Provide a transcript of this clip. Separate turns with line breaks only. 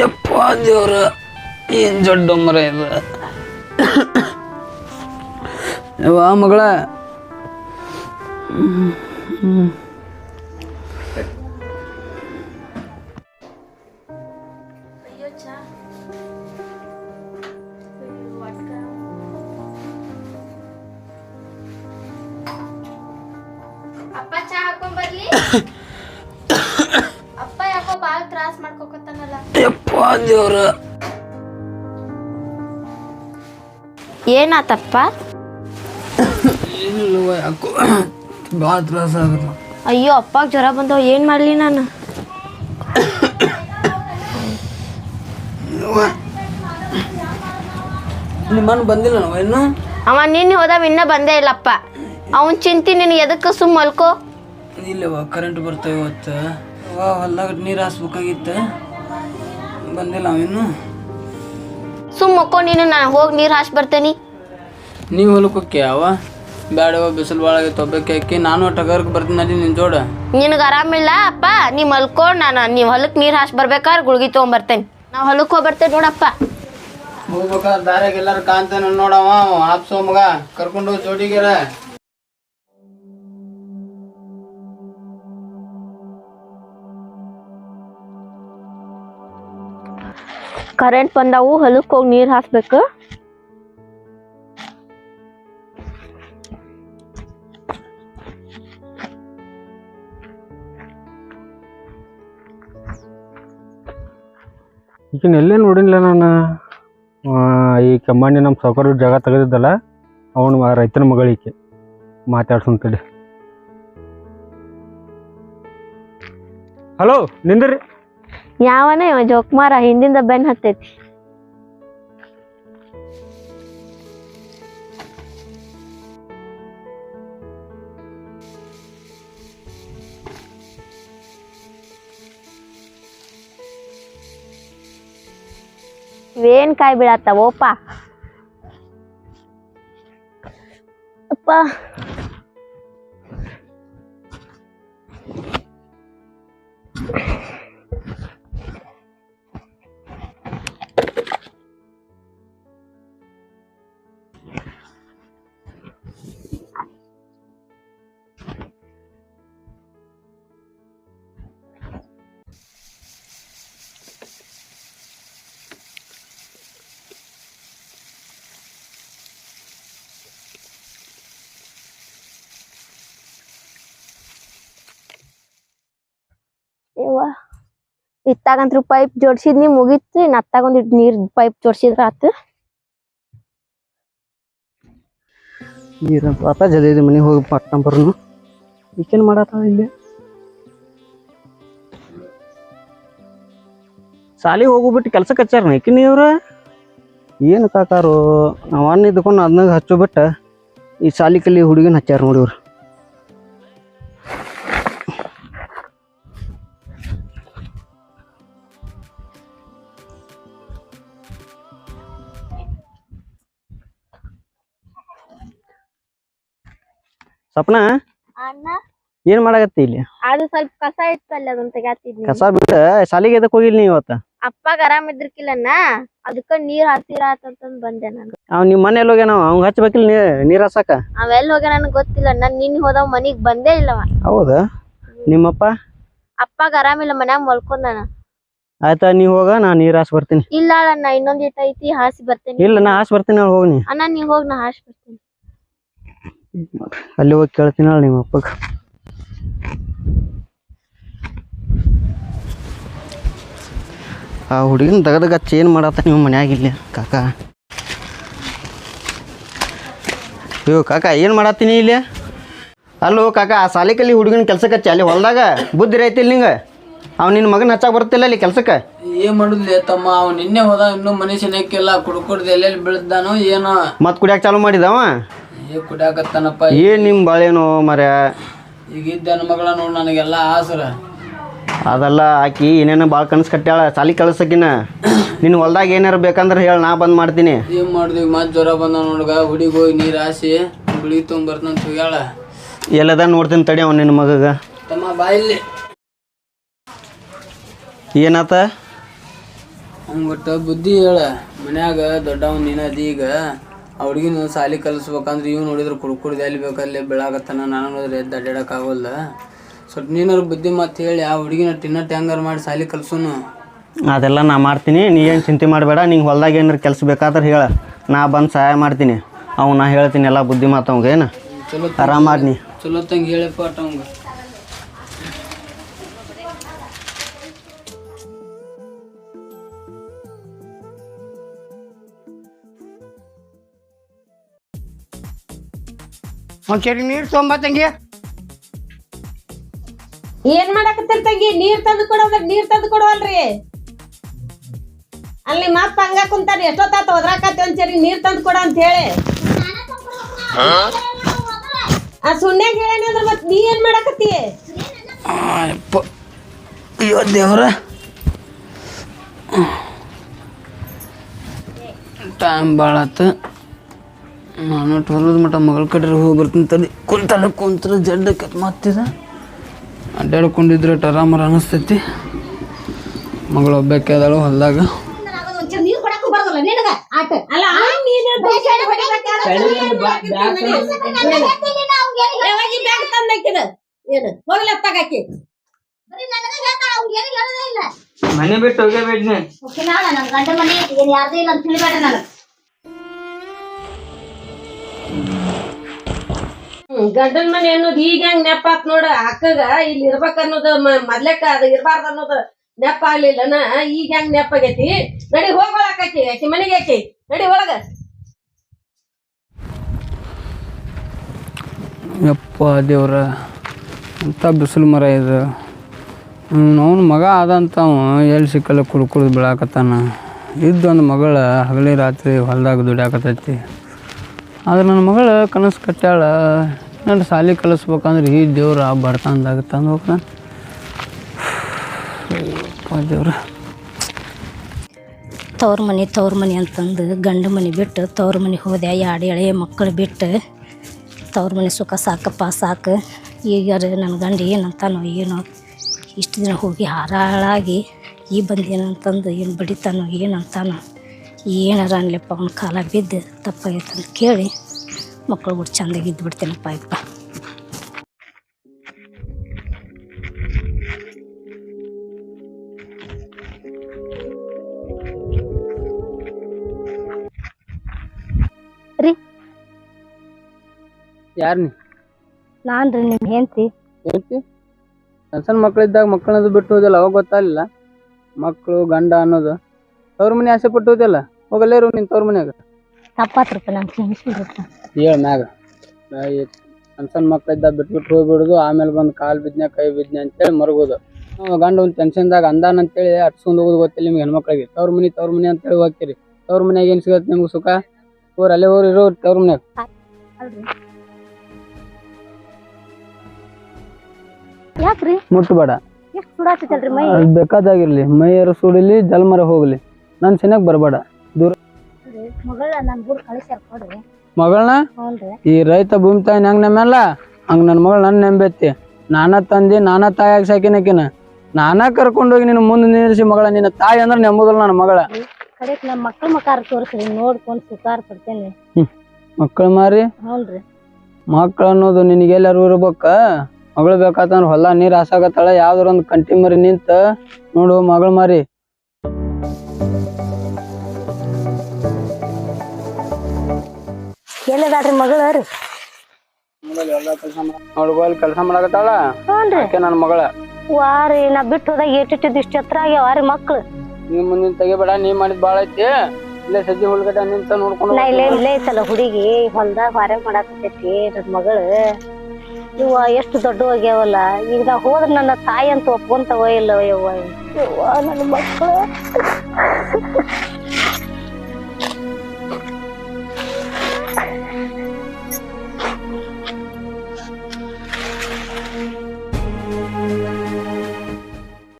ಯಪ್ಪ ದೇವ್ರ ಏನು ಜಡ್ಡು ಮರ ಇದು? ವಾ ಮಗಳ.
ಅಪ್ಪ ಚಾ ಬರ್ಲಿ.
ದೇವ್ರ
ಏನಾತಪ್ಪ?
ಏನಿಲ್ಲವ ಯಾಕೋ ಭಾಳ ತ್ರಾಸ ಆಗತ್ತ.
ಅಯ್ಯೋ ಅಪ್ಪಾಗ ಜ್ವರ ಬಂದವ ಏನ್ ಮಾಡ್ಲಿ ನಾನು?
ನಿಮ್ಮನ್ನ ಬಂದಿಲ್ಲ ನಾವು ಇನ್ನು?
ಅವ ನಿನ್ನೆ ಹೋದವ ಇನ್ನ ಬಂದೇ ಇಲ್ಲಪ್ಪ. ಅವನ್ ಚಿಂತಿ ನಿನ್ ಎದಕ್ಕ ಸುಮ್ ಮಲ್ಕೋ?
ಇಲ್ಲವ ಕರೆಂಟ್ ಬರ್ತಾವ ಇವತ್ತು. ಹೊಲ್ದಾಗ ನೀರು ಹಾಸ್ಬೇಕಾಗಿತ್ತು. ಬಂದಿಲ್ಲ ಅವಿನ್ನು
ಸುಮ್ ಮಕ್ಕೋ ನೀನು ನಾನು ಹೋಗಿ ನೀರು ಹಾಸ್ ಬರ್ತೇನೆ.
ನೀವು ಹೊಲಕ್ಕೆ ಅವ? ಬ್ಯಾಡವ ಬಿಸಿಲು ಒಳಗೆ ತೊಬ್ಬಕ್ಕೆ ಹಾಕಿ. ನಾನು ಟಗರ್ಗೆ ಬರ್ತೀನಿ ಅಲ್ಲಿ ನಿನ್ನ ಜೋಡ.
ನಿನಗೆ ಆರಾಮಿಲ್ಲ ಅಪ್ಪ ನೀ ಮಲ್ಕೊಂಡು ನಾನು ನೀವು ಹೊಲಕ್ಕೆ ನೀರು ಹಾಸ್ ಬರ್ಬೇಕಾದ್ರೆ ಗುಳ್ಗಿ ತೊಗೊಂಬರ್ತೇನೆ. ನಾವು ಹೊಲಕ್ಕೆ ಹೋಗ್ಬರ್ತೇವೆ ನೋಡಪ್ಪ.
ಹೋಗ್ಬೇಕಾದ್ರೆ ದಾರ್ಯಾಗ ಎಲ್ಲರೂ ಕಾಣ್ತೇನೆ ನೋಡವ ಆಪ್ಸೋ ಮಗ ಕರ್ಕೊಂಡು ಜೋಡಿಗೆರ.
ಕರೆಂಟ್ ಬಂದಾವು ಹೊಲಕ್ಕೆ ಹೋಗಿ ನೀರು ಹಾಸ್ಬೇಕು.
ಈಗಿನ ಎಲ್ಲೇ ನೋಡಿಲ್ಲ ನಾನು? ಆ, ಈ ಕಮ್ಮಾಣಿ ನಮ್ಮ ಸೌಕರ್ಯ ಜಾಗ ತೆಗೆದಿದ್ದಲ್ಲ ಅವನು ರೈತನ ಮಗಳಿಗೆ ಮಾತಾಡ್ಸಂತಡಿ ಹಲೋ ನಿಂದ್ರಿ?
ಯಾವನ ಇವ ಜೋಕ್ಮಾರ ಹಿಂದಿಂದ ಬೆನ್ ಹತ್ತೈತಿ. ಇವೇನ್ ಕಾಯಿ ಬೀಳತ್ತಾವೋಪ ಅಪ್ಪ. ಇವ ಇತ್ತಾಗಂತ್ರು ಪೈಪ್ ಜೋಡ್ಸಿದ್ನಿ ಮುಗೀತು ನತ್ತಾಗೊಂದ್ ಇಟ್ ನೀರ್ ಪೈಪ್ ಜೋಡ್ಸಿದ್ರ ಆತ.
ನೀರಂತ ಆತ, ಜಲ್ದಿ ಮನೆಗೆ ಹೋಗಿ ಪಟ್ಟ ಬರೋನು ಈಕೇನು ಮಾಡತ್ತ ಇಲ್ಲಿ? ಸಾಲಿಗೆ ಹೋಗ್ಬಿಟ್ಟು ಕೆಲ್ಸಕ್ಕೆ ಹಚ್ಚಾರ ಈಕಿನ ನೀವ್ರ ಏನು ಕಾಕಾರು ಅವನ್ನ ಇದ್ಕೊಂಡು ಅದನ್ನಾಗ ಹಚ್ಚೋ ಬಿಟ್ಟು, ಈ ಸಾಲಿ ಕಲಿ ಹುಡುಗಿನ ಹಚ್ಚಾರ ನೋಡಿ ಸಪ್ನ?
ಅಣ್ಣ.
ಏನು ಮಾಡಾಕತ್ತಿ ಇಲ್ಲಿ?
ಅದು ಸ್ವಲ್ಪ ಕಸ ಇತ್ತಲ್ಲ ಅದನ್ನ ತೆಗ್ಯಾತಿದ್ನಿ.
ಕಸ ಬಿಡ ಸಾಲಿಗೆ ಎದಕ್ಕೆ ಹೋಗಿಲ್ಲ ನೀ ಇವತ್ತು?
ಅಪ್ಪಗ ಆರಾಮ್ ಇದ್ರಕಿಲ್ಲನ ಅದಕ್ಕ ನೀರ್ ಹಾಸಿರ ಅಂತಂದ್ ಬಂದೆ ನಾನು.
ಅವ್ ನಿಮ್ ಮನೆ ಹೋಗ್ಯಾನ ಅವ್ ಹಚ್ಬೇಕಿಲ್ಲ ನೀರ್ ಹಸಾಕ
ಅವೆಲ್ಲ ಹೋಗ್ಯಾನ ನನಗ್ ಗೊತ್ತಿಲ್ಲ ನಾನ್ ನಿನ್ ಹೋದವ್ ಮನಿಗ್ ಬಂದೇ ಇಲ್ಲವ.
ಹೌದ? ನಿಮ್ಮಪ್ಪ?
ಅಪ್ಪಗ ಆರಾಮಿಲ್ಲ ಮನ್ಯಾಗ ಮಲ್ಕೊಂಡಾನ.
ಆಯ್ತಾ ನೀ ಹೋಗ ನಾ ನೀರ್ ಹಾಸ್ ಬರ್ತೀನಿ.
ಇಲ್ಲ ಅಣ್ಣ ಇನ್ನೊಂದ್ ಇಟ್ಟ ಐತಿ ಹಾಸಿ ಬರ್ತೇನೆ.
ಇಲ್ಲ ನಾ ಹಾಸ್ ಬರ್ತೀನಿ ಹೋಗ್ನಿ
ಅಣ್ಣ ನೀ ಹೋಗ್ ನಾ ಹಾಸ್ ಬರ್ತೇನೆ.
ಅಲ್ಲಿ ಹೋಗಿ ಕೇಳ್ತೀನಿ ಅಲ್ಲ ನಿಮ್ಮ ಅಪ್ಪಗ. ಆ ಹುಡುಗಿನ ದಗದಗ ಚೇನ್ ಮಾಡತ್ತ ನಿಮ್ಮ ಮನ್ಯಾಗ ಇಲ್ಲಿ? ಕಾಕ. ಅಯ್ಯೋ ಕಾಕ ಏನು ಮಾಡತ್ತೀನಿ ಇಲ್ಲಿ? ಅಲ್ಲೋ ಕಾಕ ಆ ಸಾಲಿಕಲ್ಲಿ ಹುಡುಗಿನ ಕೆಲ್ಸಕ್ಕೆ ಹಚ್ಚಿ ಅಲ್ಲಿ ಹೊಲ್ದಾಗ ಬುದ್ಧಿ ರೈತಿಲ್ಲ ನಿಂಗೆ? ಅವ್ ನಿನ್ನ ಮಗನ ಹಚ್ಚಾಕ ಬರ್ತಿಲ್ಲ ಅಲ್ಲಿ ಕೆಲ್ಸಕ್ಕೆ?
ಏನ್ ಮಾಡುದಿಲ್ಲ ತಮ್ಮ ಅವ್ ನಿನ್ನೆ ಹೋದ ಇನ್ನು ಮನೆ ಶನಕ್ಕೆಲ್ಲ ಕುಡ್ಕೊಡ್ದು ಎಲ್ಲೆಲ್ಲಿ ಬೀಳ್ದಾನೋ ಏನೋ.
ಮತ್ತೆ ಕುಡಿಯಕ್ಕೆ ಚಾಲು ಮಾಡಿದವ?
ಏ ಕುಡಿಯಾಕತ್ತಾನಪ್ಪ
ಏನು ನಿಮ್ಮ ಬಾಳೇನೋ ಮರ್ಯ?
ಈಗ ಇದ್ದ ಮಗಳ ನೋಡ್ ನನಗೆಲ್ಲ ಆಸರ.
ಅದೆಲ್ಲ ಆಕಿ ಏನೇನೋ ಭಾಳ ಕನಸು ಕಟ್ಟ್ಯಾಳ ಸಾಲಿ ಕಳ್ಸಕಿನ ನಿನ್ ಹೊಲ್ದಾಗ ಏನಾರ ಬೇಕಂದ್ರೆ ಹೇಳಿ ನಾ ಬಂದ್ ಮಾಡ್ತೀನಿ.
ಏನ್ ಮಾಡಿದ್ವಿ ಮತ್ ಜ್ವರ ಬಂದ ನೋಡ್ಗ ಹುಡಿ ಹೋಗಿ ನೀರ್ ಹಾಸಿ ಗುಳಿ ತೊಗೊಂಬರ್ತಂತ ಹೇಳ
ಎಲ್ಲದ ನೋಡ್ತೀನಿ ತಡಿ ಅವ್ನು ನಿನ್ನ ಮಗಗ.
ತಮ್ಮ ಬಾಯಲ್ಲಿ.
ಏನಾತ?
ಹಂಗೆ ಬುದ್ಧಿ ಹೇಳ ಮನ್ಯಾಗ ದೊಡ್ಡವನ್ ನೀನದಿ ಈಗ. ಆ ನೀವು ಸಾಲಿ ಕಲಿಸ್ಬೇಕಂದ್ರೆ ಇವ್ ನೋಡಿದ್ರೆ ಕುಡ್ಕುಡ್ದು ಎಲ್ಲಿ ಬೇಕಲ್ಲಿ ಬೆಳಾಗತ್ತಾನ. ನಾನು ನೋಡಿದ್ರೆ ಎದ್ದು ಅಡ್ಡಾಡೋಕ್ಕಾಗಲ್ಲ ಆಗೋಲ್ಲ ಸ್ವಲ್ಪ ನೀನಾರು ಬುದ್ಧಿ ಮಾತು ಹೇಳಿ ಆ ಹುಡುಗಿನ ತಿನ್ನ ಟ್ಯಾಂಗರ್ ಮಾಡಿ ಸಾಲಿ ಕಲ್ಸೋನು.
ಅದೆಲ್ಲ ನಾ ಮಾಡ್ತೀನಿ. ನೀ ಏನು ಚಿಂತೆ ಮಾಡಬೇಡ. ನಿಂಗೆ ಹೊಲ್ದಾಗ ಏನಾರು ಕೆಲಸ ಬೇಕಾದ್ರೆ ಹೇಳ. ನಾ ಬಂದು ಸಹಾಯ ಮಾಡ್ತೀನಿ. ಅವ್ನು ನಾ ಹೇಳ್ತೀನಿ ಎಲ್ಲ ಬುದ್ಧಿ ಮಾತು ಅವಂಗೆ ಏನು?
ಚಲೋ
ಆರಾಮಾಗಿ ನೀ.
ಚಲೋ ತಂಗ ಹೇಳಪ್ಪ ಅಟ್ ಅವಂಗ
ಒಂದ್ಸರಿ ನೀರು ತೊಂಬ ತಂಗಿ.
ಏನ್ ಮಾಡಾಕತ್ತೀರ ತಂಗಿ? ನೀರ್ ತಂದು ಕೊಡೋದ್ರ ನೀರ್ ತಂದು ಕೊಡವಲ್ರಿ. ಅಲ್ಲಿ ಮತ್ತ ಹಂಗ ಕುಂತಾರ ಎಷ್ಟೊತ್ತಾತ ಒದ್ರಾಕತ್ತಿ ಒಂದ್ಸರಿ ನೀರ್ ತಂದು ಕೊಡ ಅಂತ ಹೇಳಿ. ಆ ಸುಣ್ಯಾಗ ಹೇಳೇನಿ ಅಂದ್ರ ಮತ್ ನೀ ಏನ್ ಮಾಡಾಕತ್ತಿ?
ಅಯ್ಯಪ್ಪ ಅಯ್ಯೋ ದೇವ್ರ. ಟೈಮ್ ಭಾಳ ಆತು ನಾನು ಹೊಲದ ಮಠ ಮಗಳ ಕಡೆ ಹೋಗಿ ಬರ್ತೀನಿ ತಲೆ ಕುಂತಲ್ಲ ಕುಂತ್ರ ಜಡ್ಡ ಕೆಟ್ಟ ಮಾತಿದ ಅಡ್ಡಾಡ್ಕೊಂಡಿದ್ರೆ ಟರಾಮರ ಅನಿಸ್ತೈತಿ. ಮಗಳು ಒಬ್ಬಕ್ಕೆ ಅದಾಳು ಹೊಲ್ದಾಗ.
ಮನೆ ಬಿಟ್ಟು ಬರೋದಿಲ್ಲ ನಿನಗ ಆಟ ಅಲ್ಲ ಆ ನೀನ್ ಬ್ಯಾಗ್ ತಂದಾಕಿದ ಏನು ಹೋಗ್ಲಿ ಇಲ್ಲ
ಮನೆ ಬಿಟ್ಟು ಹೋಗಬೇಡ್ನಿ
ಗಂಡನ ಮನೆ ಅನ್ನೋದು ಈಗ ಹೆಂಗ್ ನೆಪಾತ್ ನೋಡ, ಅಕ್ಕಗ ಇಲ್ಲಿ ಇರ್ಬೇಕ ಅನ್ನೋದು ಮ- ಮೊದ್ಲೇಕ ಅದು ಇರ್ಬಾರ್ದು ಅನ್ನೋದು ನೆಪ ಆಗ್ಲಿಲ್ಲನ ಈಗ ಹೆಂಗ್ ನೆಪಾಗೈತಿ ನಡಿ ಹೋಗ್ಕೊಳಕಾಕಿ ಆಕಿ ಮನೆಗೆ ಆಕಿ, ನಡಿ ಒಳಗ.
ಯಪ್ಪ ದೇವ್ರ ಅಂತ ಬಿಸಿಲು ಮರ ಇದು. ಅವನ ಮಗ ಆದಂತವ ಎಲ್ಲಿ ಸಿಕ್ಕಲ್ಲ ಕುಡ್ ಕುಡ್ದು ಬೆಳಾಕತ್ತಾನ. ಇದ್ದೊಂದು ಮಗಳ ಹಗಲಿ ರಾತ್ರಿ ಹೊಲ್ದಾಗ ದುಡಿಯಾಕತ್ತೈತಿ ಆದ್ರೆ ನನ್ನ ಮಗಳ ಕನಸು ಕಟ್ಟಾಳ ನನ್ನ ಸಾಲಿ ಕಲಿಸ್ಬೇಕಂದ್ರೆ ಈ ದೇವ್ರ ಬಡತನದಾಗ ತಂದು ಹೋಗ್ತಾನೆ. ದೇವ್ರ.
ತವ್ರ ಮನೆ ತವ್ರ ಮನೆ ಅಂತಂದು ಗಂಡ ಮನೆ ಬಿಟ್ಟು ತವ್ರ ಮನೆ ಹೋದೆ, ಎರಡು ಎಳೆ ಮಕ್ಕಳು ಬಿಟ್ಟು ತವ್ರ ಮನೆ ಸುಖ ಸಾಕಪ್ಪ, ಸಾಕು. ಈಗ ನನ್ನ ಗಂಡ ಏನಂತಾನೋ ಏನೋ, ಇಷ್ಟು ದಿನ ಹೋಗಿ ಹಾರಾಳಾಗಿ ಈ ಬಂದೇನಂತಂದು ಏನು ಬಡಿತಾನೋ ಏನಂತಾನೋ, ಏನಾರ ಅನ್ಲಿಪ್ಪ, ಅವ್ನ ಕಾಲ ಬಿದ್ದು ತಪ್ಪಾಗೈತೆ ಅಂತ ಕೇಳಿ ಮಕ್ಕಳು ಬಿಟ್ಟು ಚಂದಾಗಿ ಇದ್ದು ಬಿಡ್ತೇನಪ್ಪ ರೀ.
ಯಾರು ನೀ?
ನಾನ್ ರೀ ನಿಮ್ ಹೆಂಡ್ತಿ.
ಹೇಳ್ತಿ ಸಣ್ಣ ಸಣ್ಣ ಮಕ್ಕಳಿದ್ದಾಗ ಮಕ್ಕಳದು ಬಿಟ್ಟು ಹೋದಲ್ಲ ಅವಾಗ ಗೊತ್ತಾಗಲಿಲ್ಲ. ಮಕ್ಕಳು ಗಂಡ ಅನ್ನೋದು. ತವ್ರ ಮನೆ ಆಸೆ ಪಟ್ಟು ಹೋದಲ್ಲ. ಹೋಗಲ್ಲೇ ಇರು ನಿನ್ನ ತವ್ರ ಮನ್ಯಾಗ.
ತಪ್ಪಾತ್ರಪ್ಪ ನನ್ ಕ್ಷಮಿಸ್ಬಿಡ್ರಪ್ಪ
ಹೇಳ ಮ್ಯಾಗ. ಸಣ್ಣ ಸಣ್ಣ ಮಕ್ಕಳಿದ್ದಾಗ ಬಿಟ್ಬಿಟ್ಟು ಹೋಗ್ಬಿಡುದು ಆಮೇಲೆ ಬಂದು ಕಾಲು ಬಿದ್ನೆ ಕೈ ಬಿದ್ನೆ ಅಂತೇಳಿ ಮರಗೋದು. ನಾವು ಗಂಡ ಒಂದು ಟೆನ್ಷನ್ದಾಗ ಅಂದಾನ ಅಂತೇಳಿ ಅಟ್ಸ್ಕೊಂಡು ಹೋಗೋದು ಗೊತ್ತಿಲ್ಲ ನಿಮ್ಗೆ ಹೆಣ್ಮಕ್ಳಿಗೆ. ತವ್ರ ಮನೆ ತವ್ರ ಮನೆ ಅಂತೇಳಿ ಹೋಗ್ತೀರಿ. ತವ್ರ ಮನ್ಯಾಗ ಏನು ಸಿಗತ್ತೆ ನಿಮ್ಗೆ ಸುಖ? ಊರು ಅಲ್ಲೇ ಊರು ಇರೋ ತವ್ರ ಮನ್ಯಾಗ.
ಯಾಕ್ರಿ?
ಮುಟ್ಬೇಡ.
ಎಷ್ಟ್ ಸುಡಾತೈತಲ್ರಿ ಮೈ?
ಅದು ಬೇಕಾದಾಗಿರ್ಲಿ. ಮೈಯರು ಸುಡಿಲಿ ಜಲ್ಮರ ಹೋಗ್ಲಿ. ನನ್ನ ಚೆನ್ನಾಗಿ ಬರಬೇಡ.
ಮಗಳ ನನ್ ಗುಡ್ ಕಳಿಸ್ಯಾರ ಕೊಡ್ರಿ.
ಮಗಳನ್ನ? ಈ ರೈತ ಭೂಮಿ ತಾಯಿ ಹೆಂಗ್ ನಮ್ಮೆಲ್ಲ? ಹಂಗ ನನ್ನ ಮಗಳ ನನ್ನ ನೆಂಬೆತ್ತಿ. ನಾನ ತಂದಿ ನಾನ ತಾಯಾಗಿ ಸಾಕಿನಕಿನ ನಾನ ಕರ್ಕೊಂಡೋಗಿ ನಿನ್ನ ಮುಂದೆ ನಿಲ್ಲಿಸಿ ಮಗಳ ನಿನ್ನ ತಾಯಿ ಅಂದ್ರೆ ನೆಮ್ಮದಿಲ್ಲ ನನ್ನ ಮಗಳ.
ಕರೆಕ್ಟ್ ನಮ್ಮ ಮಕ್ಳ ಮಕಾರ ತೋರಿಸ್ರಿ ನೋಡ್ಕೊಂಡು ಸುಕಾರ ಪಡ್ತೇನೆ
ಮಕ್ಕಳು ಮಾರಿ?
ಮಕ್ಕಳ
ಮಕ್ಳು ಅನ್ನೋದು ನಿನಗೆ ಎಲ್ಲಾರು ಇರ್ಬೇಕ? ಮಗಳು ಬೇಕಾತಂದ್ರ ಹೊಲ ನೀರ್ ಹಾಸಾಕತ್ತಾಳ ಯಾವ್ದಾರ ಒಂದು ಕಂಟಿ ಮರಿ ನಿಂತ ನೋಡು ಮಗಳ ಮಾರಿ.
ಎಲ್ಲದಾಡ್ರಿ ಮಗಳ ರೀ
ನೋಡ್ಬೋಲ್ ಕೆಲಸ ಮಾಡಕತ್ತಾಳ?
ಹ್ಞೂನ್ರಿ.
ಆಕೆ ನನ್ನ ಮಗಳ.
ವಾರಿ ನಾ ಬಿಟ್ಟು ಹೋದಾಗ ಏಟಿಟ್ಟಿದ್ದು ಇಷ್ಟ ಹತ್ರ ಆಗ್ಯಾವಾರಿ ಮಕ್ಳು.
ನೀ ಮುಂದಿನ ತೆಗಿಬೇಡ ನೀ ಮಾಡಿದ್ ಬಾಳ ಐತಿ. ಇಲ್ಲೇ ಸಜ್ಜಿ ಹುಲ್ಗಡೆ ನಿಂತ ನೋಡ್ಕೊಂಡು
ನಾ ಇಲ್ಲೇ ಇಲ್ಲೇ ಐತಲ್ಲ ಹುಡುಗಿ ಹೊಲ್ದಾಗ ಹೊರೆ ಮಾಡಾಕತ್ತೈತಿ ನನ್ ಮಗಳು. ಇವ ಎಷ್ಟು ದೊಡ್ಡ ಹೋಗ್ಯಾವಲ್ಲ ಈಗ ನಾ ಹೋದ್ರ ನನ್ನ ತಾಯಿ ಅಂತ ಒಪ್ಕೊಂತವ ಇಲ್ಲ ಯವ್ವ? ಯವ್ವ ನನ್ನ ಮಕ್ಕಳು